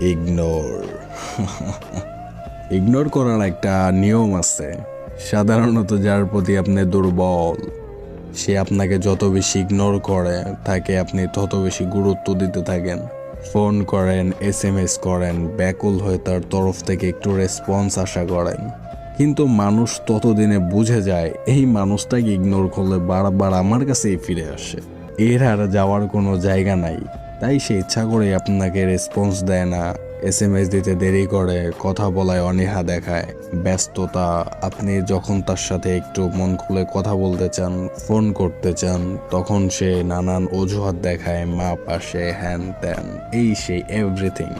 Ignore ignore করার একটা নিয়ম আছে। সাধারণত যার প্রতি আপনি দুর্বল, সে আপনাকে যত বেশি ইগনোর করে, তাকে আপনি তত বেশি গুরুত্ব দিতে থাকেন। ফোন করেন এস এম এস করেন, ব্যাকুল হয়ে তার তরফ থেকে একটু রেসপন্স আশা করেন। কিন্তু মানুষ ততদিনে বুঝে যায়, এই মানুষটাকে ইগনোর করলে বারবার আমার কাছেই ফিরে আসে। এর আর যাওয়ার কোনো জায়গা নাই। তাই সে ইচ্ছা করে আপনাকে রেসপন্স দেয় না এস এম এস দিতে দেরি করে, কথা বলায় অনীহা দেখায়, ব্যস্ততা। আপনি যখন তার সাথে একটু মন খুলে কথা বলতে চান ফোন করতে চান, তখন সে নানান অজুহাত দেখায়, মা পাশে, হ্যান ত্যান। এই সেই এভরিথিং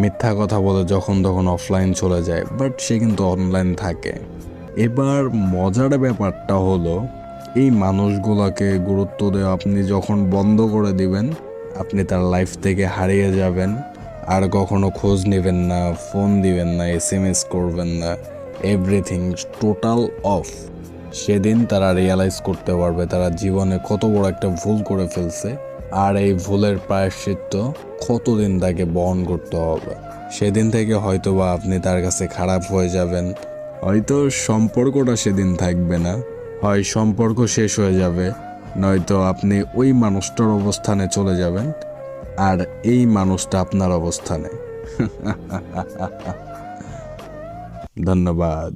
মিথ্যা কথা বলে যখন তখন অফলাইন চলে যায় বাট সে কিন্তু অনলাইন থাকে। এবার মজার ব্যাপারটা হলো, এই মানুষগুলোকে গুরুত্ব দেওয়া আপনি যখন বন্ধ করে দিবেন আপনি তার লাইফ থেকে হারিয়ে যাবেন আর কখনো খোঁজ নেবেন না ফোন দিবেন না এস এম এস করবেন না এভরিথিং টোটাল অফ সেদিন তারা রিয়ালাইজ করতে পারবে তারা জীবনে কত বড় একটা ভুল করে ফেলছে আর এই ভুলের প্রায়শ্চিত্ত কতদিন তাকে বহন করতে হবে। সেদিন থেকে হয়তো বা আপনি তার কাছে খারাপ হয়ে যাবেন, হয়তো সম্পর্কটা সেদিন থাকবে না, হয় সম্পর্ক শেষ হয়ে যাবে নয়তো আপনি ওই মানুষটার অবস্থানে চলে যাবেন আর এই মানুষটা আপনার অবস্থানে। ধন্যবাদ।